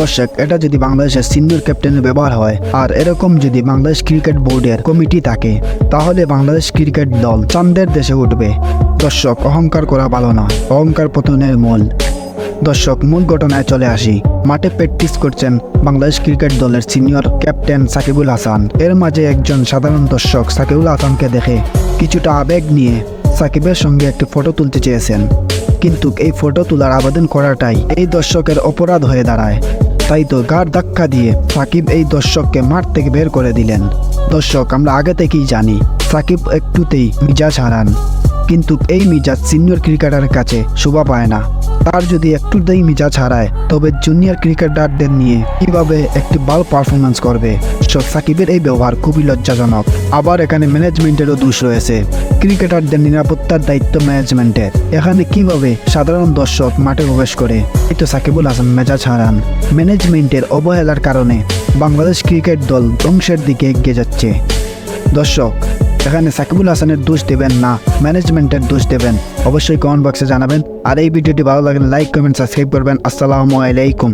দর্শক, এটা যদি বাংলাদেশের সিনিয়র ক্যাপ্টেনের ব্যবহার হয় আর এরকম যদি বাংলাদেশ ক্রিকেট বোর্ডের কমিটি থাকে, তাহলে বাংলাদেশ ক্রিকেট দল চান্দের দেশে উঠবে। দর্শক, অহংকার করা ভালো না, অহংকার পতনের মূল। দর্শক, মূল ঘটনায় চলে আসি। মাঠে প্র্যাকটিস করছেন বাংলাদেশ ক্রিকেট দলের সিনিয়র ক্যাপ্টেন সাকিবুল হাসান। এর মাঝে একজন সাধারণ দর্শক সাকিবুল হাসানকে দেখে কিছুটা আবেগ নিয়ে সাকিবের সঙ্গে একটি ফটো তুলতে চেয়েছেন। কিন্তু এই ফটো তোলার আবেদন করাটাই এই দর্শকের অপরাধ হয়ে দাঁড়ায়। তাই তো গার ধাক্কা দিয়ে সাকিব এই দর্শককে মাঠ থেকে বের করে দিলেন। দর্শক, আমরা আগে থেকেই জানি, সাকিব একটুতেই মিজাজ হারান। কিন্তু এই মিজাজ সিনিয়র ক্রিকেটারের কাছে শোভা পায় না। তার যদি একটু একটুতেই মিজাজ হারায়, তবে জুনিয়র ক্রিকেটারদের নিয়ে কীভাবে একটি ভালো পারফরমেন্স করবে? সাকিবের এই ব্যবহার খুবই লজ্জাজনক। আবার এখানে ম্যানেজমেন্টেরও দোষ রয়েছে। ক্রিকেটারদের নিরাপত্তার দায়িত্ব ম্যানেজমেন্টের এখানে কীভাবে সাধারণ দর্শক মাঠে প্রবেশ করে? এই তো সাকিবুল হাসান মেজাজ হারান। ম্যানেজমেন্টের অবহেলার কারণে বাংলাদেশ ক্রিকেট দল ধ্বংসের দিকে এগিয়ে যাচ্ছে। দর্শক এখানে সাকিবুল হাসানের দোষ দেবেন না, ম্যানেজমেন্টের দোষ দেবেন। অবশ্যই কমেন্ট বক্সে জানাবেন। আর এই ভিডিওটি ভালো লাগলে লাইক কমেন্ট সাবস্ক্রাইব করবেন। আসসালামু আলাইকুম।